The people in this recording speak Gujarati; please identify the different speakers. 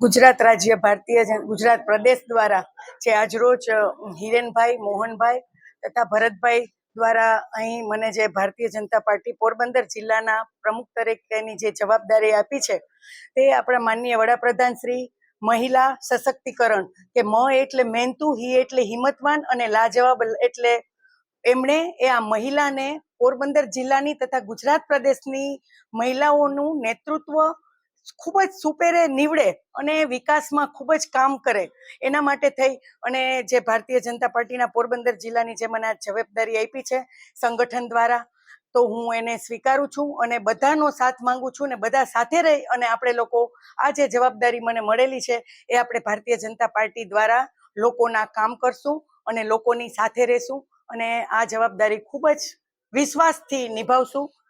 Speaker 1: ગુજરાત રાજ્ય ભારતીય ગુજરાત પ્રદેશ દ્વારા જે આજરોજ હિરેનભાઈ, મોહનભાઈ તથા ભરતભાઈ દ્વારા અહીં મને જે ભારતીય જનતા પાર્ટી પોરબંદર જિલ્લાના પ્રમુખ તરીકેની જે જવાબદારી આપી છે તે આપણા માનનીય વડાપ્રધાન શ્રી મહિલા સશક્તિકરણ કે મ એટલે મહેનતુ હી એટલે હિંમતવાન અને લાજવાબ એટલે એમણે એ આ મહિલાને પોરબંદર જિલ્લાની તથા ગુજરાત પ્રદેશની મહિલાઓનું નેતૃત્વ ખૂબ જ સુપેરે નીવડે અને વિકાસમાં ખૂબ જ કામ કરે. એના માટે થઈ અને જે ભારતીય જનતા પાર્ટીના પોરબંદર જિલ્લાની જે મને જવાબદારી આપી છે સંગઠન દ્વારા, તો હું એને સ્વીકારું છું અને બધાનો સાથ માંગુ છું ને બધા સાથે રહી અને આપણે લોકો આ જે જવાબદારી મને મળેલી છે એ આપણે ભારતીય જનતા પાર્ટી દ્વારા લોકોના કામ કરશું અને લોકોની સાથે રહેશું અને આ જવાબદારી ખૂબ જ વિશ્વાસથી નિભાવશું.